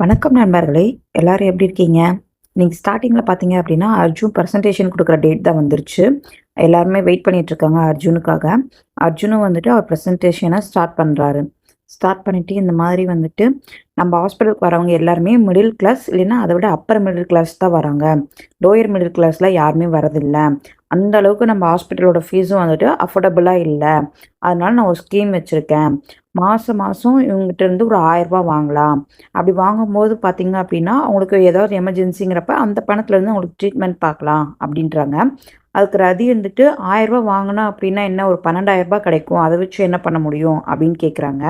வணக்கம் நண்பர்களே எல்லாரும் எப்படி இருக்கீங்க? நீங்கள் ஸ்டார்டிங்கில் பார்த்தீங்க அப்படின்னா அர்ஜுன் பர்சன்டேஷன் கொடுக்குற டேட் தான் வந்துருச்சு. எல்லாருமே வெயிட் பண்ணிட்டு இருக்காங்க அர்ஜுனுக்காக. அர்ஜுனும் வந்துட்டு அவர் ப்ரெசன்டேஷனை ஸ்டார்ட் பண்ணுறாரு ஸ்டார்ட் பண்ணிட்டு இந்த மாதிரி வந்துட்டு நம்ம ஹாஸ்பிட்டலுக்கு வரவங்க எல்லாருமே மிடில் கிளாஸ் இல்லைன்னா அதை விட அப்பர் மிடில் கிளாஸ் தான் வராங்க. லோயர் மிடில் கிளாஸில் யாருமே வரதில்லை. அந்த அளவுக்கு நம்ம ஹாஸ்பிட்டலோட ஃபீஸும் வந்துட்டு அஃபோர்டபுளாக இல்லை. அதனால நான் ஒரு ஸ்கீம் வச்சுருக்கேன். மாதம் மாதம் இவங்ககிட்ட இருந்து ஒரு ஆயிரரூபா வாங்கலாம். அப்படி வாங்கும்போது பார்த்திங்க அப்படின்னா அவங்களுக்கு ஏதாவது எமர்ஜென்சிங்கிறப்ப அந்த பணத்துலேருந்து அவங்களுக்கு ட்ரீட்மெண்ட் பார்க்கலாம் அப்படின்றாங்க. அதுக்கு ரதி வந்துட்டு ஆயிரரூபா வாங்கினா அப்படின்னா என்ன? ஒரு பன்னெண்டாயிரரூபா கிடைக்கும். அதை வச்சு என்ன பண்ண முடியும்? அப்படின்னு கேட்குறாங்க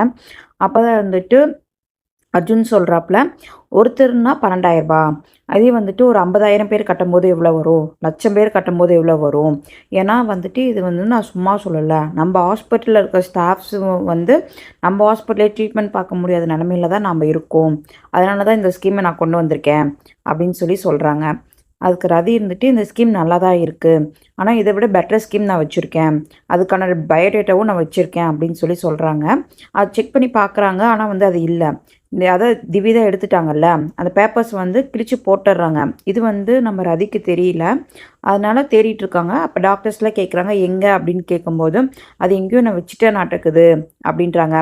அப்போ தான் வந்துட்டு அர்ஜுன் சொல்கிறாப்புல ஒருத்தர்னா பன்னெண்டாயிரரூபா. அதே வந்துட்டு ஒரு ஐம்பதாயிரம் பேர் கட்டும்போது எவ்வளோ வரும்? லட்சம் பேர் கட்டும்போது எவ்வளோ வரும்? ஏன்னா வந்துட்டு இது வந்து நான் சும்மா சொல்லலை. நம்ம ஹாஸ்பிட்டலில் இருக்க ஸ்டாஃப்ஸும் வந்து நம்ம ஹாஸ்பிட்டலே ட்ரீட்மெண்ட் பார்க்க முடியாத நிலமையில தான் நம்ம இருக்கோம். அதனால தான் இந்த ஸ்கீமை நான் கொண்டு வந்திருக்கேன் அப்படின்னு சொல்லி சொல்கிறாங்க அதுக்கு ரதி இருந்துட்டு இந்த ஸ்கீம் நல்லா தான் இருக்குது ஆனால் இதை விட பெட்டர் ஸ்கீம் நான் வச்சுருக்கேன். அதுக்கான பயோடேட்டாவும் நான் வச்சுருக்கேன் அப்படின்னு சொல்லி சொல்கிறாங்க அது செக் பண்ணி பார்க்குறாங்க. ஆனால் வந்து அது இல்லை. அதை திவிதா எடுத்துட்டாங்கல்ல அந்த பேப்பர்ஸ் வந்து கிழிச்சு போட்டுடுறாங்க. இது வந்து நம்ம ரதிக்கு தெரியல. அதனால் தேடிட்டு இருக்காங்க. அப்போ டாக்டர்ஸ்லாம் கேட்குறாங்க எங்கே? அப்படின்னு கேட்கும்போது அது எங்கேயும் நான் வச்சுட்டே நாட்டுக்குது அப்படின்றாங்க.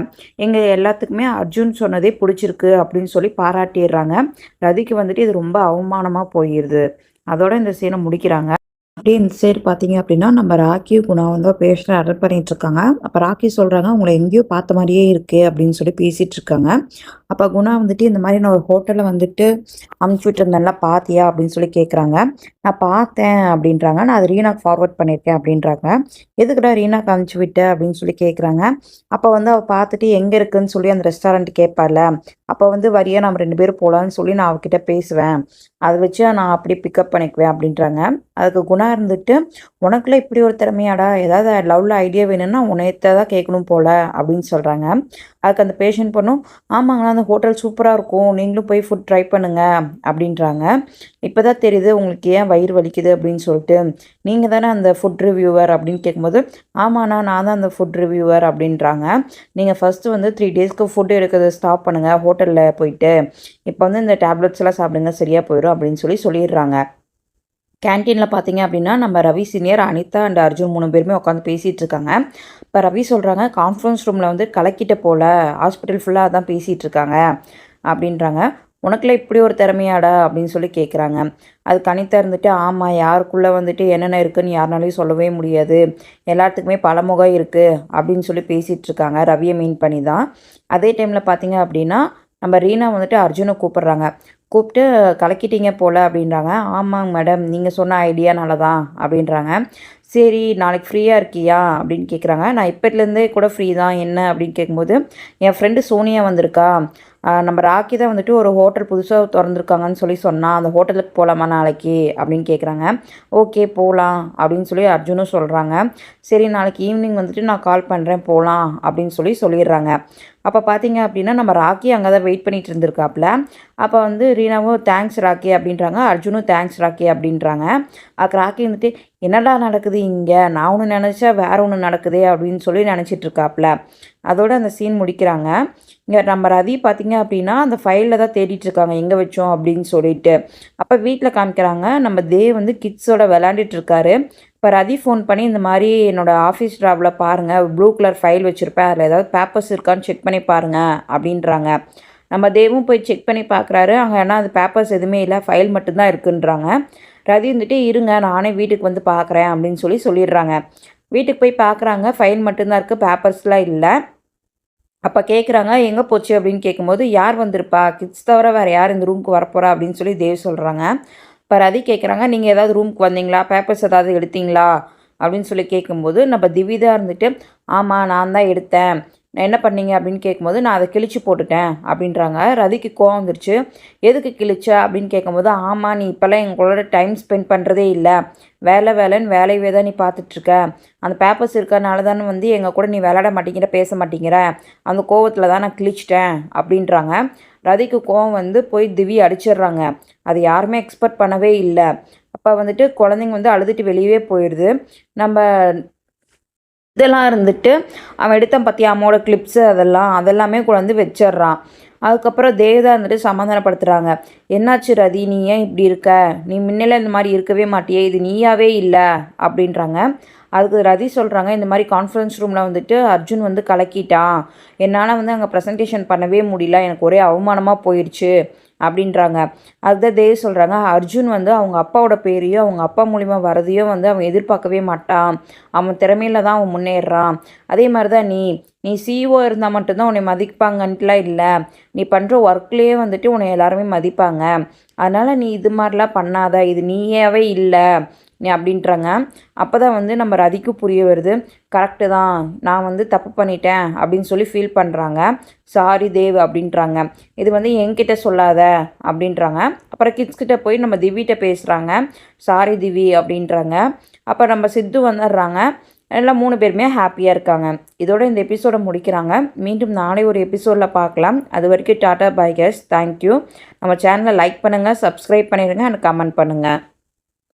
எங்கள் எல்லாத்துக்குமே அர்ஜுன் சொன்னதே பிடிச்சிருக்கு அப்படின்னு சொல்லி பாராட்டிடுறாங்க. ரதிக்கு வந்துட்டு இது ரொம்ப அவமானமாக போயிடுது அதோட இந்த சீனை முடிக்கிறாங்க. அப்படியே இந்த சைடு பார்த்தீங்க அப்படின்னா நம்ம ராக்கி குணா வந்து பேஷண்ட் அட்டன் பண்ணிட்டு இருக்காங்க அப்போ ராக்கி சொல்கிறாங்க உங்களை எங்கேயோ பார்த்த மாதிரியே இருக்கு அப்படின்னு சொல்லி பேசிட்டு இருக்காங்க அப்போ குணா வந்துட்டு இந்த மாதிரி நான் ஒரு ஹோட்டலில் வந்துட்டு அமுச்சு விட்டுருந்தேன்ல பார்த்தியா? அப்படின்னு சொல்லி கேட்குறாங்க. நான் பார்த்தேன் அப்படின்றாங்க. நான் அது ரீனாக்கு ஃபார்வர்ட் பண்ணியிருக்கேன் அப்படின்றாங்க. எதுக்குடா ரீனாக்கு அமுச்சு விட்டேன் அப்படின்னு சொல்லி கேட்குறாங்க. அப்போ வந்து அவள் பார்த்துட்டு எங்கே இருக்குன்னு சொல்லி அந்த ரெஸ்டாரண்ட் கேட்பால அப்போ வந்து வரியா நம்ம ரெண்டு பேரும் போகலான்னு சொல்லி நான் அவகிட்ட பேசுவேன். அதை வச்சு நான் அப்படியே பிக்கப் பண்ணிக்குவேன் அப்படின்றாங்க. அதுக்கு குணா இருந்துட்டு உனக்குள்ள இப்படி ஒரு திறமையாடா? ஏதாவது லவ்வில் ஐடியா வேணும்னா உன்னையத்தை தான் கேட்கணும் போல அப்படின்னு சொல்கிறாங்க அதுக்கு அந்த பேஷண்ட் பண்ணும் ஆமாங்களா அந்த ஹோட்டல் சூப்பராக இருக்கும். நீங்களும் போய் ஃபுட் ட்ரை பண்ணுங்க அப்படின்றாங்க. இப்போ தான் தெரியுது உங்களுக்கு ஏன் வயிறு வலிக்குது? அப்படின்னு சொல்லிட்டு நீங்கள் தானே அந்த ஃபுட் ரிவ்யூவர் அப்படின்னு கேட்கும்போது ஆமாண்ணா நான் தான் அந்த ஃபுட் ரிவ்யூவர் அப்படின்றாங்க. நீங்கள் ஃபஸ்ட்டு வந்து த்ரீ டேஸ்க்கு ஃபுட் எடுக்கிறத ஸ்டாப் பண்ணுங்கள் ஹோட்டலில் போயிட்டு இப்போ வந்து இந்த டேப்லெட்ஸ் எல்லாம் சாப்பிடுங்க சரியாக போயிடும் அப்படின்னு சொல்லி சொல்லிடுறாங்க. கேன்டீனில் பார்த்தீங்க அப்படின்னா நம்ம ரவி சீனியர் அனிதா அண்ட் அர்ஜுன் மூணு பேருமே உட்காந்து பேசிகிட்டு இருக்காங்க. இப்போ ரவி சொல்கிறாங்க கான்ஃபரன்ஸ் ரூமில் வந்து கலக்கிட்ட போல் ஹாஸ்பிட்டல் ஃபுல்லாக தான் பேசிகிட்டு இருக்காங்க அப்படின்றாங்க. உனக்குலாம் இப்படி ஒரு திறமையாடா அப்படின்னு சொல்லி கேட்குறாங்க அது அனிதா இருந்துட்டு ஆமாம் யாருக்குள்ளே வந்துட்டு என்னென்ன இருக்குதுன்னு யாருனாலையும் சொல்லவே முடியாது. எல்லாத்துக்குமே பலமுகம் இருக்குது அப்படின்னு சொல்லி பேசிகிட்டு இருக்காங்க ரவியை மீன் பண்ணி தான் அதே டைமில் பார்த்தீங்க அப்படின்னா நம்ம ரீனா வந்துட்டு அர்ஜுனை கூப்பிட்றாங்க. கூப்பிட்டு கலக்கிட்டீங்க போல் அப்படின்றாங்க. ஆமாங்க மேடம் நீங்கள் சொன்ன ஐடியா தான் அப்படின்றாங்க. சரி நாளைக்கு ஃப்ரீயாக இருக்கியா? அப்படின்னு கேட்குறாங்க நான் இப்போத்துலேருந்தே கூட ஃப்ரீ தான். என்ன? அப்படின்னு கேட்கும்போது என் ஃப்ரெண்டு சோனியா வந்திருக்கா. நம்ம ராக்கி தான் வந்துட்டு ஒரு ஹோட்டல் புதுசாக திறந்துருக்காங்கன்னு சொல்லி சொன்னால் அந்த ஹோட்டலுக்கு போகலாமா நாளைக்கு? அப்படின்னு கேட்குறாங்க ஓகே போகலாம் அப்படின்னு சொல்லி அர்ஜுனும் சொல்கிறாங்க சரி நாளைக்கு ஈவினிங் வந்துட்டு நான் கால் பண்ணுறேன் போகலாம் அப்படின்னு சொல்லி சொல்லிடுறாங்க. அப்போ பார்த்தீங்க அப்படின்னா நம்ம ராக்கி அங்கே தான் வெயிட் பண்ணிட்டு இருந்திருக்காப்புல அப்போ வந்து ரீனாவும் தேங்க்ஸ் ராக்கி அப்படின்றாங்க. அர்ஜுனும் தேங்க்ஸ் ராக்கி அப்படின்றாங்க. ராக்கி வந்துட்டு என்னடா நடக்குது? இங்கே. நான் ஒன்று நினச்சா வேறு ஒன்று நடக்குதே அப்படின்னு சொல்லி நினச்சிட்டு இருக்காப்புல அதோட அந்த சீன் முடிக்கிறாங்க. இங்கே நம்ம ரதி பார்த்தீங்க அப்படின்னா அந்த ஃபைலில் தான் தேடிட்டுருக்காங்க எங்கே வச்சோம் அப்படின்னு சொல்லிட்டு. அப்போ வீட்டில் காமிக்கிறாங்க நம்ம தேவ் வந்து கிட்ஸோட விளாண்டுட்டுருக்காரு இப்போ ரதி ஃபோன் பண்ணி இந்த மாதிரி என்னோட ஆஃபீஸ் ட்ராவில் பாருங்கள் ப்ளூ கலர் ஃபைல் வச்சுருப்பேன். அதில் ஏதாவது பேப்பர்ஸ் இருக்கான்னு செக் பண்ணி பாருங்கள் அப்படின்றாங்க. நம்ம தேவும் போய் செக் பண்ணி பார்க்குறாரு அங்கே ஏன்னா அது பேப்பர்ஸ் எதுவுமே இல்லை. ஃபைல் மட்டும்தான் இருக்குன்றாங்க. ரதி வந்துட்டு இருங்க நானே வீட்டுக்கு வந்து பார்க்குறேன் அப்படின்னு சொல்லி சொல்லிடுறாங்க. வீட்டுக்கு போய் பார்க்குறாங்க ஃபைல் மட்டும்தான் இருக்குது பேப்பர்ஸ்லாம் இல்லை. அப்போ கேட்குறாங்க எங்கே போச்சு? அப்படின்னு கேட்கும்போது யார் வந்திருப்பா? கிட்ஸ் தவிர வேறு யார் இந்த ரூமுக்கு வரப்போகிறா அப்படின்னு சொல்லி தேவ் சொல்கிறாங்க இப்போ ரதி கேட்குறாங்க நீங்கள் ஏதாவது ரூமுக்கு வந்தீங்களா? பேப்பர்ஸ் ஏதாவது எடுத்தீங்களா? அப்படின்னு சொல்லி கேட்கும்போது நம்ம திவிதா இருந்துட்டு ஆமாம் நான் தான் எடுத்தேன். என்ன பண்ணீங்க அப்படின்னு கேட்கும்போது நான் அதை கிழிச்சு போட்டுட்டேன் அப்படின்றாங்க. ரதிக்கு கோவம் வந்துருச்சு. எதுக்கு கிழிச்ச? அப்படின்னு கேட்கும்போது ஆமாம் நீ இப்போல்லாம் எங்களோட டைம் ஸ்பெண்ட் பண்ணுறதே இல்லை. வேலை வேலைன்னு வேலையவே தான் நீ பார்த்துட்ருக்க. அந்த பேப்பர்ஸ் இருக்கிறனால தானே வந்து எங்கள் கூட நீ விளையாட மாட்டேங்கிற பேச மாட்டேங்கிற. அந்த கோவத்தில் தான் நான் கிழிச்சிட்டேன் அப்படின்றாங்க. ரதிக்கு கோவம் வந்து போய் திவி அடிச்சிடுறாங்க. அது யாருமே எக்ஸ்பெக்ட் பண்ணவே இல்லை. அப்போ வந்துட்டு குழந்தைங்க வந்து அழுதுட்டு வெளியவே போயிடுது நம்ம இதெல்லாம் இருந்துட்டு அவன் எடுத்தான் பார்த்தியா அம்மோட கிளிப்ஸு அதெல்லாம் அதெல்லாமே கொண்டு வந்து வச்சிடுறான். அதுக்கப்புறம் தேவதா வந்துட்டு சமாதானப்படுத்துகிறாங்க என்னாச்சு ரதி நீ ஏன் இப்படி இருக்க? நீ முன்னெல்லாம் இந்த மாதிரி இருக்கவே மாட்டியே இது நீயாவே இல்லை? அப்படின்றாங்க. அதுக்கு ரதி சொல்கிறாங்க இந்த மாதிரி கான்ஃபரன்ஸ் ரூமில் வந்துட்டு அர்ஜுன் வந்து கலக்கிட்டான். என்னால் வந்து அங்கே ப்ரெசன்டேஷன் பண்ணவே முடியல. எனக்கு ஒரே அவமானமாக போயிடுச்சு அப்படின்றாங்க. அதுதான் தேவ் சொல்கிறாங்க அர்ஜுன் வந்து அவங்க அப்பாவோட பேரையும் அவங்க அப்பா மூலிமா வரதையும் வந்து அவன் எதிர்பார்க்கவே மாட்டான். அவன் திறமையில தான் அவன் முன்னேறான். அதே மாதிரி தான் நீ நீ சிஇஓ இருந்தால் மட்டும்தான் உன்னை மதிப்பாங்கன்ட்டுலாம் இல்லை. நீ பண்ணுற ஒர்க்லேயே வந்துட்டு உன்னை எல்லாருமே மதிப்பாங்க. அதனால் நீ இது மாதிரிலாம் பண்ணாத. இது நீயாவே இல்லை. அப்படின்றாங்க. அப்போ தான் வந்து நம்ம ரதிக்கு புரிய வருது. கரெக்டு தான். நான் வந்து தப்பு பண்ணிட்டேன் அப்படின்னு சொல்லி ஃபீல் பண்ணுறாங்க சாரி தேவ் அப்படின்றாங்க. இது வந்து என்கிட்ட சொல்லாத அப்படின்றாங்க. அப்புறம் கிட்ஸ் கிட்ட போய் நம்ம திவிகிட்ட பேசுகிறாங்க சாரி திவி அப்படின்றாங்க. அப்போ நம்ம சித்து வந்துடுறாங்க. எல்லாம் மூணு பேருமே ஹாப்பியாக இருக்காங்க. இதோட இந்த எபிசோடை முடிக்கிறாங்க. மீண்டும் நாளை ஒரு எபிசோடில் பார்க்கலாம். அது வரைக்கும் டாட்டா பை கேஸ் தேங்க்யூ நம்ம சேனலை லைக் பண்ணுங்கள் சப்ஸ்கிரைப் பண்ணிடுங்க அண்ட் கமெண்ட் பண்ணுங்கள்